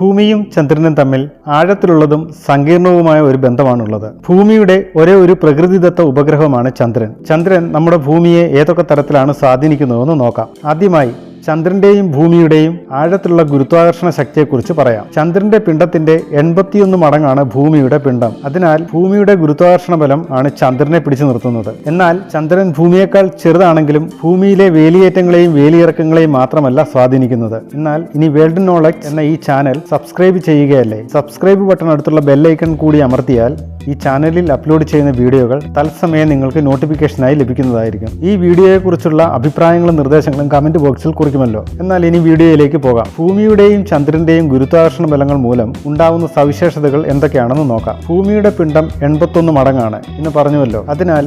ഭൂമിയും ചന്ദ്രനും തമ്മിൽ ആഴത്തിലുള്ളതും സങ്കീർണവുമായ ഒരു ബന്ധമാണുള്ളത്. ഭൂമിയുടെ ഒരേ ഒരു പ്രകൃതിദത്ത ഉപഗ്രഹമാണ് ചന്ദ്രൻ. ചന്ദ്രൻ നമ്മുടെ ഭൂമിയെ ഏതൊക്കെ തരത്തിലാണ് സ്വാധീനിക്കുന്നതെന്ന് നോക്കാം. ആദ്യമായി ചന്ദ്രന്റെയും ഭൂമിയുടെയും ആഴത്തിലുള്ള ഗുരുത്വാകർഷണ ശക്തിയെക്കുറിച്ച് പറയാം. ചന്ദ്രന്റെ പിണ്ടത്തിന്റെ എൺപത്തിയൊന്ന് മടങ്ങാണ് ഭൂമിയുടെ പിണ്ടം അതിനാൽ ഭൂമിയുടെ ഗുരുത്വാകർഷണ ബലം ആണ് ചന്ദ്രനെ പിടിച്ചു നിർത്തുന്നത്. എന്നാൽ ചന്ദ്രൻ ഭൂമിയേക്കാൾ ചെറുതാണെങ്കിലും ഭൂമിയിലെ വേലിയേറ്റങ്ങളെയും വേലിയിറക്കങ്ങളെയും മാത്രമല്ല സ്വാധീനിക്കുന്നത്. എന്നാൽ ഇനി വേൾഡ് നോളജ് എന്ന ഈ ചാനൽ സബ്സ്ക്രൈബ് ചെയ്യുകയല്ലേ? സബ്സ്ക്രൈബ് ബട്ടൺ അടുത്തുള്ള ബെല്ലൈക്കൺ കൂടി അമർത്തിയാൽ ഈ ചാനലിൽ അപ്ലോഡ് ചെയ്യുന്ന വീഡിയോകൾ തത്സമയം നിങ്ങൾക്ക് നോട്ടിഫിക്കേഷനായി ലഭിക്കുന്നതായിരിക്കും. ഈ വീഡിയോയെക്കുറിച്ചുള്ള അഭിപ്രായങ്ങളും നിർദ്ദേശങ്ങളും കമന്റ് ബോക്സിൽ കുറിക്കുമല്ലോ എന്നാൽ ഇനി വീഡിയോയിലേക്ക് പോകാം. ഭൂമിയുടെയും ചന്ദ്രന്റെയും ഗുരുത്വാകർഷണ ബലങ്ങൾ മൂലം ഉണ്ടാവുന്ന സവിശേഷതകൾ എന്തൊക്കെയാണെന്ന് നോക്കാം. ഭൂമിയുടെ പിണ്ഡം എൺപത്തൊന്ന് മടങ്ങാണ് എന്ന് പറഞ്ഞുവല്ലോ. അതിനാൽ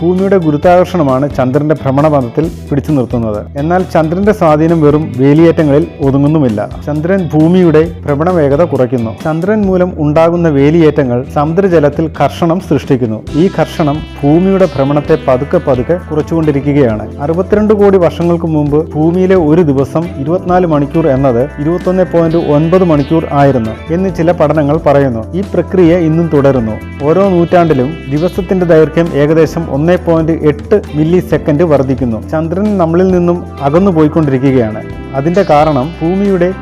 ഭൂമിയുടെ ഗുരുത്വാകർഷണമാണ് ചന്ദ്രന്റെ ഭ്രമണപഥത്തിൽ പിടിച്ചു നിർത്തുന്നത്. എന്നാൽ ചന്ദ്രന്റെ സ്വാധീനം വെറും വേലിയേറ്റങ്ങളിൽ ഒതുങ്ങുന്നുമില്ല. ചന്ദ്രൻ ഭൂമിയുടെ ഭ്രമണ വേഗത കുറയ്ക്കുന്നു. ചന്ദ്രൻ മൂലം ഉണ്ടാകുന്ന വേലിയേറ്റങ്ങൾ സമുദ്രജലത്തിൽ കർഷണം സൃഷ്ടിക്കുന്നു. ഈ കർഷണം ഭൂമിയുടെ ഭ്രമണത്തെ പതുക്കെ പതുക്കെ കുറച്ചുകൊണ്ടിരിക്കുകയാണ്. അറുപത്തിരണ്ട് കോടി വർഷങ്ങൾക്ക് മുമ്പ് ഭൂമിയിലെ ഒരു ദിവസം ഇരുപത്തിനാല് മണിക്കൂർ എന്നത് ഇരുപത്തൊന്ന് പോയിന്റ് ഒൻപത് മണിക്കൂർ ആയിരുന്നു എന്ന് ചില പഠനങ്ങൾ പറയുന്നു. ഈ പ്രക്രിയ ഇന്നും തുടരുന്നു. ഓരോ നൂറ്റാണ്ടിലും ദിവസത്തിന്റെ ദൈർഘ്യം ഏകദേശം ഒന്നേ പോയിന്റ് എട്ട് മില്ലി സെക്കൻഡ് വർദ്ധിക്കുന്നു. ചന്ദ്രൻ നമ്മളിൽ നിന്നും അകന്നു പോയിക്കൊണ്ടിരിക്കുകയാണ് അതിന്റെ കാരണം ഭൂമിയുടെ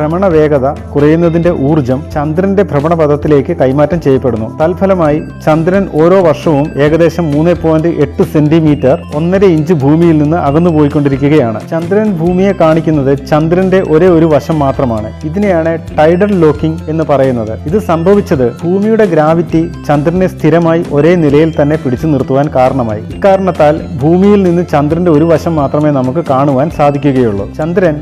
ഭ്രമണ വേഗത കുറയുന്നതിന്റെ ഊർജം ചന്ദ്രന്റെ ഭ്രമണപഥത്തിലേക്ക് കൈമാറ്റം ചെയ്യപ്പെടുന്നു. തൽഫലമായി ചന്ദ്രൻ ഓരോ വർഷവും ഏകദേശം മൂന്ന് പോയിന്റ് എട്ട് സെന്റിമീറ്റർ ഒന്നര ഇഞ്ച് ഭൂമിയിൽ നിന്ന് അകന്നു പോയിക്കൊണ്ടിരിക്കുകയാണ് ചന്ദ്രൻ ഭൂമിയെ കാണിക്കുന്നത് ചന്ദ്രന്റെ ഒരേ ഒരു വശം മാത്രമാണ്. ഇതിനെയാണ് ടൈഡൽ ലോക്കിംഗ് എന്ന് പറയുന്നത്. ഇത് സംഭവിച്ചത് ഭൂമിയുടെ ഗ്രാവിറ്റി ചന്ദ്രനെ സ്ഥിരമായി ഒരേ നിലയിൽ തന്നെ പിടിച്ചു നിർത്തുവാൻ കാരണമായി. ഇക്കാരണത്താൽ ഭൂമിയിൽ നിന്ന് ചന്ദ്രന്റെ ഒരു വശം മാത്രമേ നമുക്ക് കാണുവാൻ സാധിക്കുകയുള്ളൂ. ചന്ദ്രൻ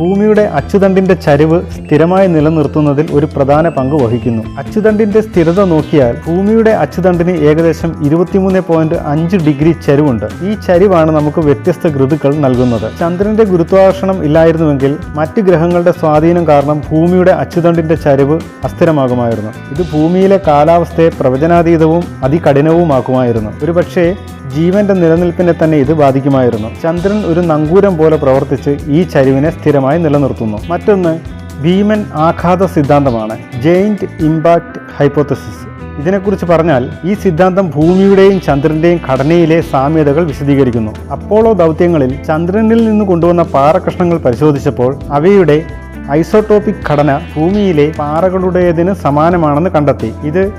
ഭൂമിയുടെ അച്ചുതണ്ടിന്റെ ചരിവ് സ്ഥിരമായി നിലനിർത്തുന്നതിൽ ഒരു പ്രധാന പങ്ക് വഹിക്കുന്നു. അച്ചുതണ്ടിന്റെ സ്ഥിരത നോക്കിയാൽ ഭൂമിയുടെ അച്ചുതണ്ടിന് ഏകദേശം ഇരുപത്തിമൂന്ന് പോയിന്റ് അഞ്ച് ഡിഗ്രി ചരിവുണ്ട്. ഈ ചരിവാണ് നമുക്ക് വ്യത്യസ്ത ഋതുക്കൾ നൽകുന്നത്. ചന്ദ്രന്റെ ഗുരുത്വാകർഷണം ഇല്ലായിരുന്നുവെങ്കിൽ മറ്റ് ഗ്രഹങ്ങളുടെ സ്വാധീനം കാരണം ഭൂമിയുടെ അച്ചുതണ്ടിന്റെ ചരിവ് അസ്ഥിരമാകുമായിരുന്നു. ഇത് ഭൂമിയിലെ കാലാവസ്ഥയെ പ്രവചനാതീതവും അതികഠിനവുമാക്കുമായിരുന്നു. ഒരുപക്ഷേ ജീവന്റെ നിലനിൽപ്പിനെ തന്നെ ഇത് ബാധിക്കുമായിരുന്നു. ചന്ദ്രൻ ഒരു നങ്കൂരം പോലെ പ്രവർത്തിച്ച് ഈ ചരിവിനെ സ്ഥിരമായി നിലനിർത്തുന്നു. മറ്റൊന്ന് ഭീമൻ ആഘാത സിദ്ധാന്തമാണ് ജെയിന്റ് ഇമ്പാക്ട് ഹൈപ്പോത്തസിസ് ഇതിനെക്കുറിച്ച് പറഞ്ഞാൽ ഈ സിദ്ധാന്തം ഭൂമിയുടെയും ചന്ദ്രന്റെയും ഘടനയിലെ സാമ്യതകൾ വിശദീകരിക്കുന്നു. അപ്പോളോ ദൗത്യങ്ങളിൽ ചന്ദ്രനിൽ നിന്ന് കൊണ്ടുവന്ന പാറകഷ്ണങ്ങൾ പരിശോധിച്ചപ്പോൾ അവയുടെ ഐസോട്ടോപിക് ഘടന ഭൂമിയിലെ പാറകളുടേതിന് സമാനമാണെന്ന് കണ്ടെത്തി. ഇത്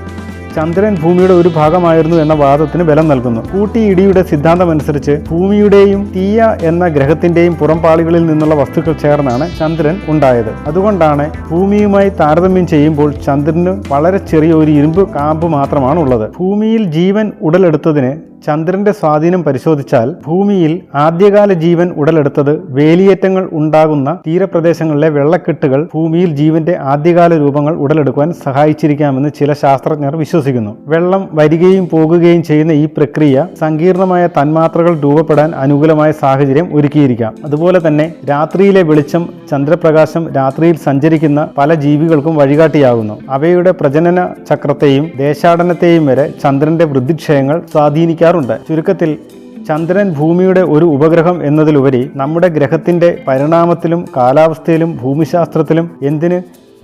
ചന്ദ്രൻ ഭൂമിയുടെ ഒരു ഭാഗമായിരുന്നു എന്ന വാദത്തിന് ബലം നൽകുന്നു. കൂട്ടിയിടിയുടെ സിദ്ധാന്തമനുസരിച്ച് ഭൂമിയുടെയും തീയ എന്ന ഗ്രഹത്തിന്റെയും പുറംപാളികളിൽ നിന്നുള്ള വസ്തുക്കൾ ചേർന്നാണ് ചന്ദ്രൻ ഉണ്ടായത്. അതുകൊണ്ടാണ് ഭൂമിയുമായി താരതമ്യം ചെയ്യുമ്പോൾ ചന്ദ്രന് വളരെ ചെറിയ ഒരു ഇരുമ്പ് കാമ്പ് മാത്രമാണ് ഉള്ളത് ഭൂമിയിൽ ജീവൻ ഉടലെടുത്തതിന് ചന്ദ്രന്റെ സ്വാധീനം പരിശോധിച്ചാൽ ഭൂമിയിൽ ആദ്യകാല ജീവൻ ഉടലെടുത്തത് വേലിയേറ്റങ്ങൾ ഉണ്ടാകുന്ന തീരപ്രദേശങ്ങളിലെ വെള്ളക്കെട്ടുകൾ ഭൂമിയിൽ ജീവന്റെ ആദ്യകാല രൂപങ്ങൾ ഉടലെടുക്കുവാൻ സഹായിച്ചിരിക്കാമെന്ന് ചില ശാസ്ത്രജ്ഞർ വിശ്വസിക്കുന്നു. വെള്ളം വരികയും പോകുകയും ചെയ്യുന്ന ഈ പ്രക്രിയ സങ്കീർണമായ തന്മാത്രകൾ രൂപപ്പെടാൻ അനുകൂലമായ സാഹചര്യം ഒരുക്കിയിരിക്കാം. അതുപോലെ തന്നെ രാത്രിയിലെ വെളിച്ചം ചന്ദ്രപ്രകാശം രാത്രിയിൽ സഞ്ചരിക്കുന്ന പല ജീവികൾക്കും വഴികാട്ടിയാകുന്നു. അവയുടെ പ്രജനന ചക്രത്തെയും ദേശാടനത്തെയും വരെ ചന്ദ്രന്റെ വൃദ്ധിക്ഷയങ്ങൾ സ്വാധീനിക്കാറുണ്ട് ചുരുക്കത്തിൽ ചന്ദ്രൻ ഭൂമിയുടെ ഒരു ഉപഗ്രഹം എന്നതിലുപരി നമ്മുടെ ഗ്രഹത്തിന്റെ പരിണാമത്തിലും കാലാവസ്ഥയിലും ഭൂമിശാസ്ത്രത്തിലും എന്തിന്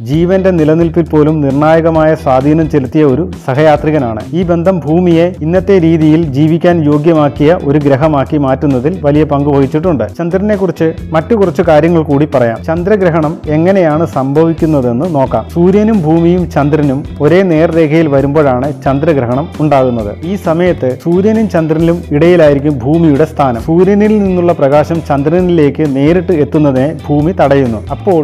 ജീവന്റെ നിലനിൽപ്പിൽ പോലും നിർണായകമായ സ്വാധീനം ചെലുത്തിയ ഒരു സഹയാത്രികനാണ്. ഈ ബന്ധം ഭൂമിയെ ഇന്നത്തെ രീതിയിൽ ജീവിക്കാൻ യോഗ്യമാക്കിയ ഒരു ഗ്രഹമാക്കി മാറ്റുന്നതിൽ വലിയ പങ്ക് വഹിച്ചിട്ടുണ്ട്. ചന്ദ്രനെ കുറിച്ച് മറ്റു കുറച്ച് കാര്യങ്ങൾ കൂടി പറയാം. ചന്ദ്രഗ്രഹണം എങ്ങനെയാണ് സംഭവിക്കുന്നതെന്ന് നോക്കാം. സൂര്യനും ഭൂമിയും ചന്ദ്രനും ഒരേ നേർരേഖയിൽ വരുമ്പോഴാണ് ചന്ദ്രഗ്രഹണം ഉണ്ടാകുന്നത്. ഈ സമയത്ത് സൂര്യനും ചന്ദ്രനിലും ഇടയിലായിരിക്കും ഭൂമിയുടെ സ്ഥാനം. സൂര്യനിൽ നിന്നുള്ള പ്രകാശം ചന്ദ്രനിലേക്ക് നേരിട്ട് എത്തുന്നതിനെ ഭൂമി തടയുന്നു. അപ്പോൾ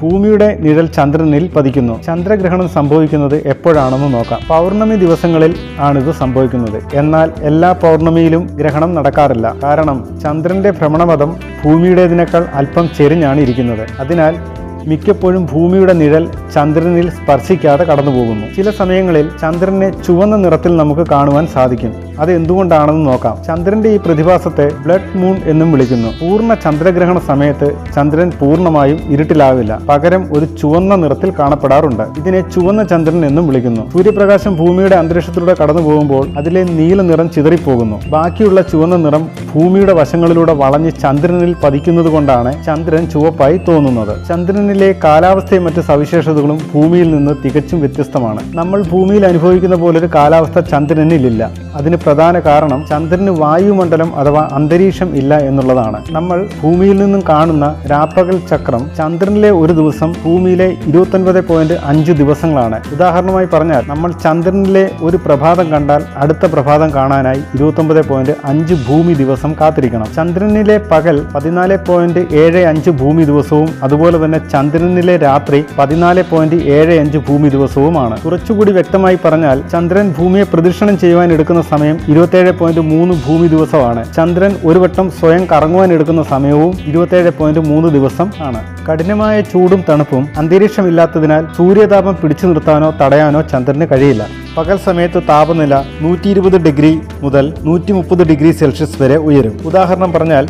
ഭൂമിയുടെ നിഴൽ ചന്ദ്രനിൽ പതിക്കുന്നു. ചന്ദ്രഗ്രഹണം സംഭവിക്കുന്നത് എപ്പോഴാണെന്ന് നോക്കാം. പൗർണമി ദിവസങ്ങളിൽ ആണിത് സംഭവിക്കുന്നത്. എന്നാൽ എല്ലാ പൗർണമിയിലും ഗ്രഹണം നടക്കാറില്ല. കാരണം ചന്ദ്രന്റെ ഭ്രമണപഥം ഭൂമിയുടേതിനേക്കാൾ അല്പം ചെരിഞ്ഞാണ് ഇരിക്കുന്നത്. അതിനാൽ മിക്കപ്പോഴും ഭൂമിയുടെ നിഴൽ ചന്ദ്രനിൽ സ്പർശിക്കാതെ കടന്നുപോകുന്നു. ചില സമയങ്ങളിൽ ചന്ദ്രനെ ചുവന്ന നിറത്തിൽ നമുക്ക് കാണുവാൻ സാധിക്കും. അത് എന്തുകൊണ്ടാണെന്ന് നോക്കാം. ചന്ദ്രന്റെ ഈ പ്രതിഭാസത്തെ ബ്ലഡ് മൂൺ എന്നും വിളിക്കുന്നു. പൂർണ ചന്ദ്രഗ്രഹണ സമയത്ത് ചന്ദ്രൻ പൂർണമായും ഇരുട്ടിലാവില്ല. പകരം ഒരു ചുവന്ന നിറത്തിൽ കാണപ്പെടാറുണ്ട്. ഇതിനെ ചുവന്ന ചന്ദ്രൻ എന്നും വിളിക്കുന്നു. സൂര്യപ്രകാശം ഭൂമിയുടെ അന്തരീക്ഷത്തിലൂടെ കടന്നു പോകുമ്പോൾ അതിലെ നീല നിറം ചിതറിപ്പോകുന്നു. ബാക്കിയുള്ള ചുവന്ന നിറം ഭൂമിയുടെ വശങ്ങളിലൂടെ വളഞ്ഞ് ചന്ദ്രനിൽ പതിക്കുന്നത് കൊണ്ടാണ് ചന്ദ്രൻ ചുവപ്പായി തോന്നുന്നത്. ചന്ദ്രനിലെ കാലാവസ്ഥയും മറ്റ് സവിശേഷതകളും ഭൂമിയിൽ നിന്ന് തികച്ചും വ്യത്യസ്തമാണ്. നമ്മൾ ഭൂമിയിൽ അനുഭവിക്കുന്ന പോലൊരു കാലാവസ്ഥ ചന്ദ്രനിലില്ല അതിന് പ്രധാന കാരണം ചന്ദ്രന് വായുമണ്ഡലം അഥവാ അന്തരീക്ഷം ഇല്ല എന്നുള്ളതാണ്. നമ്മൾ ഭൂമിയിൽ നിന്നും കാണുന്ന രാപ്പകൽ ചക്രം ചന്ദ്രനിലെ ഒരു ദിവസം ഭൂമിയിലെ ഇരുപത്തൊൻപത് പോയിന്റ് അഞ്ച് ദിവസങ്ങളാണ്. ഉദാഹരണമായി പറഞ്ഞാൽ നമ്മൾ ചന്ദ്രനിലെ ഒരു പ്രഭാതം കണ്ടാൽ അടുത്ത പ്രഭാതം കാണാനായി ഇരുപത്തൊമ്പത് പോയിന്റ് അഞ്ച് ഭൂമി ദിവസം കാത്തിരിക്കണം. ചന്ദ്രനിലെ പകൽ പതിനാല് പോയിന്റ് ഏഴ് അഞ്ച് ഭൂമി ദിവസവും അതുപോലെ തന്നെ ചന്ദ്രനിലെ രാത്രി പതിനാല് പോയിന്റ് ഏഴ് അഞ്ച് ഭൂമി ദിവസവുമാണ്. കുറച്ചുകൂടി വ്യക്തമായി പറഞ്ഞാൽ ചന്ദ്രൻ ഭൂമിയെ പ്രദക്ഷിണം ചെയ്യുവാൻ എടുക്കുന്ന സമയം ഇരുപത്തേഴ് പോയിന്റ് മൂന്ന് ഭൂമി ദിവസമാണ്. ചന്ദ്രൻ ഒരു വട്ടം സ്വയം കറങ്ങുവാൻ എടുക്കുന്ന സമയവും ഇരുപത്തേഴ് പോയിന്റ് മൂന്ന് ദിവസം ആണ്. കഠിനമായ ചൂടും തണുപ്പും അന്തരീക്ഷമില്ലാത്തതിനാൽ സൂര്യതാപം പിടിച്ചു നിർത്താനോ തടയാനോ ചന്ദ്രന് കഴിയില്ല. പകൽ സമയത്ത് താപനില നൂറ്റി ഡിഗ്രി മുതൽ നൂറ്റി ഡിഗ്രി സെൽഷ്യസ് വരെ ഉയരും. ഉദാഹരണം പറഞ്ഞാൽ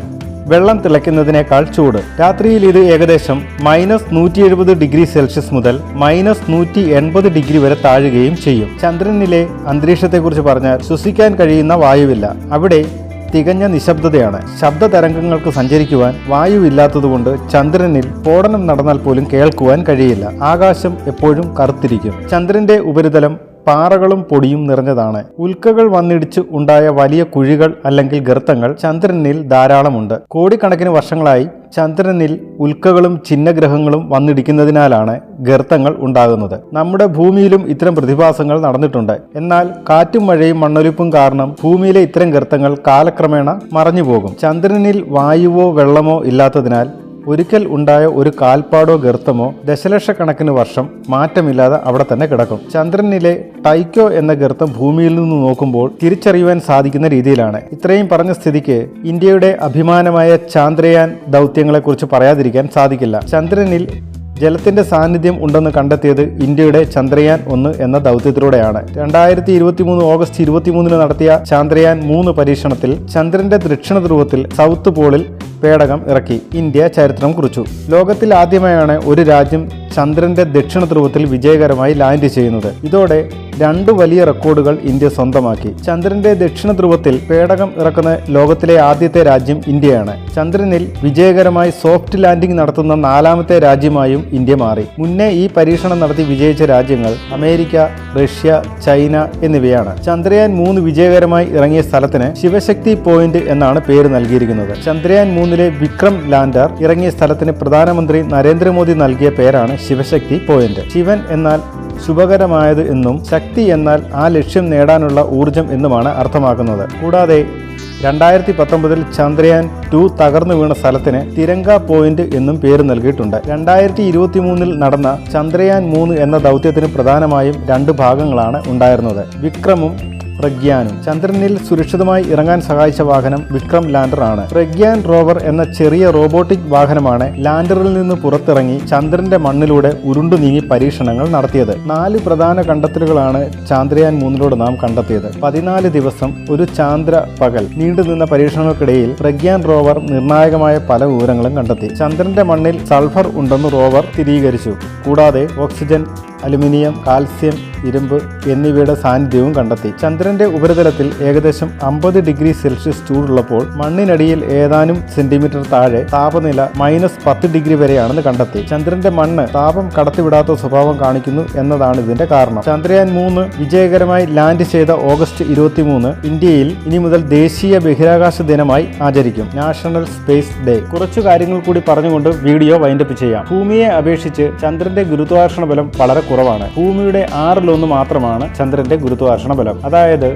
വെള്ളം തിളയ്ക്കുന്നതിനേക്കാൾ ചൂട്. രാത്രിയിൽ ഇത് ഏകദേശം മൈനസ് നൂറ്റി എഴുപത് ഡിഗ്രി സെൽഷ്യസ് മുതൽ മൈനസ് നൂറ്റി എൺപത് ഡിഗ്രി വരെ താഴുകയും ചെയ്യും. ചന്ദ്രനിലെ അന്തരീക്ഷത്തെക്കുറിച്ച് പറഞ്ഞാൽ ശ്വസിക്കാൻ കഴിയുന്ന വായുവില്ല. അവിടെ തികഞ്ഞ നിശബ്ദതയാണ്. ശബ്ദ തരംഗങ്ങൾക്ക് സഞ്ചരിക്കുവാൻ വായുവില്ലാത്തതുകൊണ്ട് ചന്ദ്രനിൽ സ്ഫോടനം നടന്നാൽ പോലും കേൾക്കുവാൻ കഴിയില്ല. ആകാശം എപ്പോഴും കറുത്തിരിക്കും. ചന്ദ്രന്റെ ഉപരിതലം പാറകളും പൊടിയും നിറഞ്ഞതാണ്. ഉൽക്കകൾ വന്നിടിച്ച് ഉണ്ടായ വലിയ കുഴികൾ അല്ലെങ്കിൽ ഗർത്തങ്ങൾ ചന്ദ്രനിൽ ധാരാളമുണ്ട്. കോടിക്കണക്കിന് വർഷങ്ങളായി ചന്ദ്രനിൽ ഉൽക്കകളും ചിഹ്നഗ്രഹങ്ങളും വന്നിടിക്കുന്നതിനാലാണ് ഗർത്തങ്ങൾ ഉണ്ടാകുന്നത്. നമ്മുടെ ഭൂമിയിലും ഇത്തരം പ്രതിഭാസങ്ങൾ നടന്നിട്ടുണ്ട്. എന്നാൽ കാറ്റും മഴയും മണ്ണൊലിപ്പും കാരണം ഭൂമിയിലെ ഇത്തരം ഗർത്തങ്ങൾ കാലക്രമേണ മറഞ്ഞു പോകും ചന്ദ്രനിൽ വായുവോ വെള്ളമോ ഇല്ലാത്തതിനാൽ ഒരിക്കൽ ഉണ്ടായ ഒരു കാൽപ്പാടോ ഗർത്തമോ ദശലക്ഷക്കണക്കിന് വർഷം മാറ്റമില്ലാതെ അവിടെ തന്നെ കിടക്കും. ചന്ദ്രനിലെ ടൈക്കോ എന്ന ഗർത്തം ഭൂമിയിൽ നിന്ന് നോക്കുമ്പോൾ തിരിച്ചറിയുവാൻ സാധിക്കുന്ന രീതിയിലാണ്. ഇത്രയും പറഞ്ഞ സ്ഥിതിക്ക് ഇന്ത്യയുടെ അഭിമാനമായ ചാന്ദ്രയാൻ ദൗത്യങ്ങളെക്കുറിച്ച് പറയാതിരിക്കാൻ സാധിക്കില്ല. ചന്ദ്രനിൽ ജലത്തിന്റെ സാന്നിധ്യം ഉണ്ടെന്ന് കണ്ടെത്തിയത് ഇന്ത്യയുടെ ചന്ദ്രയാൻ ഒന്ന് എന്ന ദൗത്യത്തിലൂടെയാണ്. രണ്ടായിരത്തി ഇരുപത്തി മൂന്ന് ഓഗസ്റ്റ് ഇരുപത്തിമൂന്നിന് നടത്തിയ ചന്ദ്രയാൻ മൂന്ന് പരീക്ഷണത്തിൽ ചന്ദ്രന്റെ ദക്ഷിണ ധ്രുവത്തിൽ സൗത്ത് പോളിൽ പേടകം ഇറക്കി ഇന്ത്യ ചരിത്രം കുറിച്ചു. ലോകത്തിൽ ആദ്യമായാണ് ഒരു രാജ്യം ചന്ദ്രന്റെ ദക്ഷിണ ധ്രുവത്തിൽ വിജയകരമായി ലാൻഡ് ചെയ്യുന്നത്. ഇതോടെ രണ്ട് വലിയ റെക്കോർഡുകൾ ഇന്ത്യ സ്വന്തമാക്കി. ചന്ദ്രന്റെ ദക്ഷിണ ധ്രുവത്തിൽ പേടകം ഇറക്കുന്ന ലോകത്തിലെ ആദ്യത്തെ രാജ്യം ഇന്ത്യയാണ്. ചന്ദ്രനിൽ വിജയകരമായി സോഫ്റ്റ് ലാൻഡിംഗ് നടത്തുന്ന നാലാമത്തെ രാജ്യമായും ഇന്ത്യ മാറി. മുന്നേ ഈ പരീക്ഷണം നടത്തി വിജയിച്ച രാജ്യങ്ങൾ അമേരിക്ക റഷ്യ ചൈന എന്നിവയാണ്. ചന്ദ്രയാൻ മൂന്ന് വിജയകരമായി ഇറങ്ങിയ സ്ഥലത്തിന് ശിവശക്തി പോയിന്റ് എന്നാണ് പേര് നൽകിയിരിക്കുന്നത്. ചന്ദ്രയാൻ മൂന്നിലെ വിക്രം ലാൻഡർ ഇറങ്ങിയ സ്ഥലത്തിന് പ്രധാനമന്ത്രി നരേന്ദ്രമോദി നൽകിയ പേരാണ് ശിവശക്തി പോയിന്റ്. ശിവൻ എന്നാൽ ശുഭകരമായത് എന്നും ശക്തി എന്നാൽ ആ ലക്ഷ്യം നേടാനുള്ള ഊർജം എന്നുമാണ് അർത്ഥമാക്കുന്നത്. കൂടാതെ രണ്ടായിരത്തി പത്തൊമ്പതിൽ ചന്ദ്രയാൻ ടു തകർന്നു വീണ സ്ഥലത്തിന് തിരങ്ക പോയിന്റ് എന്നും പേര് നൽകിയിട്ടുണ്ട്. രണ്ടായിരത്തി ഇരുപത്തി മൂന്നിൽ നടന്ന ചന്ദ്രയാൻ മൂന്ന് എന്ന ദൗത്യത്തിന് പ്രധാനമായും രണ്ട് ഭാഗങ്ങളാണ് ഉണ്ടായിരുന്നത്. വിക്രമും പ്രഗ്യാനും. ചന്ദ്രനിൽ സുരക്ഷിതമായി ഇറങ്ങാൻ സഹായിച്ച വാഹനം വിക്രം ലാൻഡർ ആണ് പ്രഗ്യാൻ റോവർ എന്ന ചെറിയ റോബോട്ടിക് വാഹനമാണ് ലാൻഡറിൽ നിന്ന് പുറത്തിറങ്ങി ചന്ദ്രന്റെ മണ്ണിലൂടെ ഉരുണ്ടു നീങ്ങി പരീക്ഷണങ്ങൾ നടത്തിയത്. നാല് പ്രധാന കണ്ടെത്തലുകളാണ് ചാന്ദ്രയാൻ മൂന്നിലൂടെ നാം കണ്ടെത്തിയത്. പതിനാല് ദിവസം ഒരു ചാന്ദ്ര പകൽ നീണ്ടുനിന്ന പരീക്ഷണങ്ങൾക്കിടയിൽ പ്രഗ്യാൻ റോവർ നിർണായകമായ പല വിവരങ്ങളും കണ്ടെത്തി. ചന്ദ്രന്റെ മണ്ണിൽ സൾഫർ ഉണ്ടെന്ന് റോവർ സ്ഥിരീകരിച്ചു. കൂടാതെ ഓക്സിജൻ അലുമിനിയം കാൽസ്യം ഇരുമ്പ് എന്നിവയുടെ സാന്നിധ്യവും കണ്ടെത്തി. ചന്ദ്രന്റെ ഉപരിതലത്തിൽ ഏകദേശം അമ്പത് ഡിഗ്രി സെൽഷ്യസ് ചൂടുള്ളപ്പോൾ മണ്ണിനടിയിൽ ഏതാനും സെന്റിമീറ്റർ താഴെ താപനില മൈനസ് പത്ത് ഡിഗ്രി വരെയാണെന്ന് കണ്ടെത്തി. ചന്ദ്രന്റെ മണ്ണ് താപം കടത്തിവിടാത്ത സ്വഭാവം കാണിക്കുന്നു എന്നതാണ് ഇതിന്റെ കാരണം. ചന്ദ്രയാൻ മൂന്ന് വിജയകരമായി ലാൻഡ് ചെയ്ത ഓഗസ്റ്റ് ഇരുപത്തിമൂന്ന് ഇന്ത്യയിൽ ഇനി മുതൽ ദേശീയ ബഹിരാകാശ ദിനമായി ആചരിക്കും. National space day. കുറച്ചു കാര്യങ്ങൾ കൂടി പറഞ്ഞുകൊണ്ട് വീഡിയോ വൈൻഡപ്പ് ചെയ്യാം. ഭൂമിയെ അപേക്ഷിച്ച് ചന്ദ്രന്റെ ഗുരുത്വാകർഷണ ബലം വളരെ കുറവാണ്. ഭൂമിയുടെ ആറിലൊന്ന് മാത്രമാണ് ചന്ദ്രന്റെ ഗുരുത്വാകർഷണ ബലം. അതായത്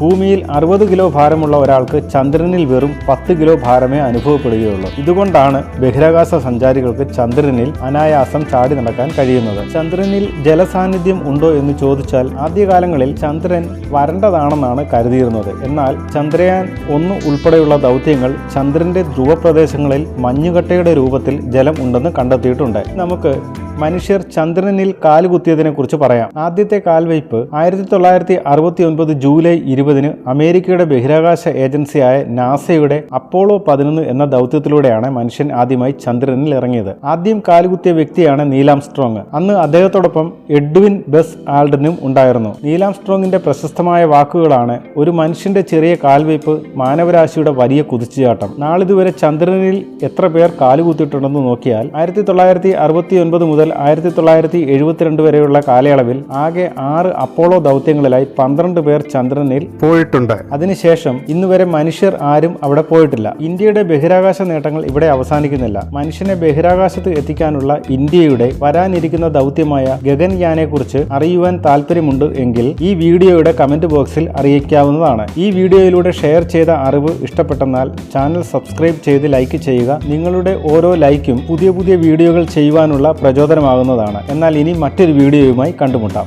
ഭൂമിയിൽ അറുപത് കിലോ ഭാരമുള്ള ഒരാൾക്ക് ചന്ദ്രനിൽ വെറും പത്ത് കിലോ ഭാരമേ അനുഭവപ്പെടുകയുള്ളൂ. ഇതുകൊണ്ടാണ് ബഹിരാകാശ സഞ്ചാരികൾക്ക് ചന്ദ്രനിൽ അനായാസം ചാടി നടക്കാൻ കഴിയുന്നത്. ചന്ദ്രനിൽ ജലസാന്നിധ്യം ഉണ്ടോ എന്ന് ചോദിച്ചാൽ ആദ്യകാലങ്ങളിൽ ചന്ദ്രൻ വരണ്ടതാണെന്നാണ് കരുതിയിരുന്നത്. എന്നാൽ ചന്ദ്രയാൻ ഒന്ന് ഉൾപ്പെടെയുള്ള ദൗത്യങ്ങൾ ചന്ദ്രന്റെ ധ്രുവപ്രദേശങ്ങളിൽ മഞ്ഞുകട്ടയുടെ രൂപത്തിൽ ജലം ഉണ്ടെന്ന് കണ്ടെത്തിയിട്ടുണ്ട്. നമുക്ക് മനുഷ്യർ ചന്ദ്രനിൽ കാലുകുത്തിയതിനെ കുറിച്ച് പറയാം. ആദ്യത്തെ കാൽവയ്പ് ആയിരത്തി തൊള്ളായിരത്തി അറുപത്തി ഒൻപത് ജൂലൈ ഇരുപതിന് അമേരിക്കയുടെ ബഹിരാകാശ ഏജൻസിയായ നാസയുടെ അപ്പോളോ പതിനൊന്ന് എന്ന ദൗത്യത്തിലൂടെയാണ് മനുഷ്യൻ ആദ്യമായി ചന്ദ്രനിൽ ഇറങ്ങിയത്. ആദ്യം കാലുകുത്തിയ വ്യക്തിയാണ് നീലാം സ്ട്രോങ്. അന്ന് അദ്ദേഹത്തോടൊപ്പം എഡ്വിൻ ബെസ് ആൾഡനും ഉണ്ടായിരുന്നു. നീലാം സ്ട്രോങ്ങിന്റെ പ്രശസ്തമായ വാക്കുകളാണ് ഒരു മനുഷ്യന്റെ ചെറിയ കാൽവയ്പ് മാനവരാശിയുടെ വലിയ കുതിച്ചുചാട്ടം. നാളിതുവരെ ചന്ദ്രനിൽ എത്ര പേർ കാലുകുത്തിയിട്ടുണ്ടെന്ന് നോക്കിയാൽ ആയിരത്തി തൊള്ളായിരത്തി അറുപത്തി ഒൻപത് മുതൽ ആയിരത്തി തൊള്ളായിരത്തി എഴുപത്തിരണ്ട് വരെയുള്ള കാലയളവിൽ ആകെ ആറ് അപ്പോളോ ദൗത്യങ്ങളിലായി പന്ത്രണ്ട് പേർ ചന്ദ്രനിൽ പോയിട്ടുണ്ട്. അതിനുശേഷം ഇന്ന് വരെ മനുഷ്യർ ആരും അവിടെ പോയിട്ടില്ല. ഇന്ത്യയുടെ ബഹിരാകാശ നേട്ടങ്ങൾ ഇവിടെ അവസാനിക്കുന്നില്ല. മനുഷ്യനെ ബഹിരാകാശത്ത് എത്തിക്കാനുള്ള ഇന്ത്യയുടെ വരാനിരിക്കുന്ന ദൗത്യമായ ഗഗൻയാനെ കുറിച്ച് അറിയുവാൻ താല്പര്യമുണ്ട് എങ്കിൽ ഈ വീഡിയോയുടെ കമന്റ് ബോക്സിൽ അറിയിക്കാവുന്നതാണ്. ഈ വീഡിയോയിലൂടെ ഷെയർ ചെയ്ത അറിവ് ഇഷ്ടപ്പെട്ടെന്നാൽ ചാനൽ സബ്സ്ക്രൈബ് ചെയ്ത് ലൈക്ക് ചെയ്യുക. നിങ്ങളുടെ ഓരോ ലൈക്കും പുതിയ പുതിയ വീഡിയോകൾ ചെയ്യുവാനുള്ള പ്രചോദനമാകുന്നതാണ് എന്നാൽ ഇനി മറ്റൊരു വീഡിയോയുമായി കണ്ടുമുട്ടാം.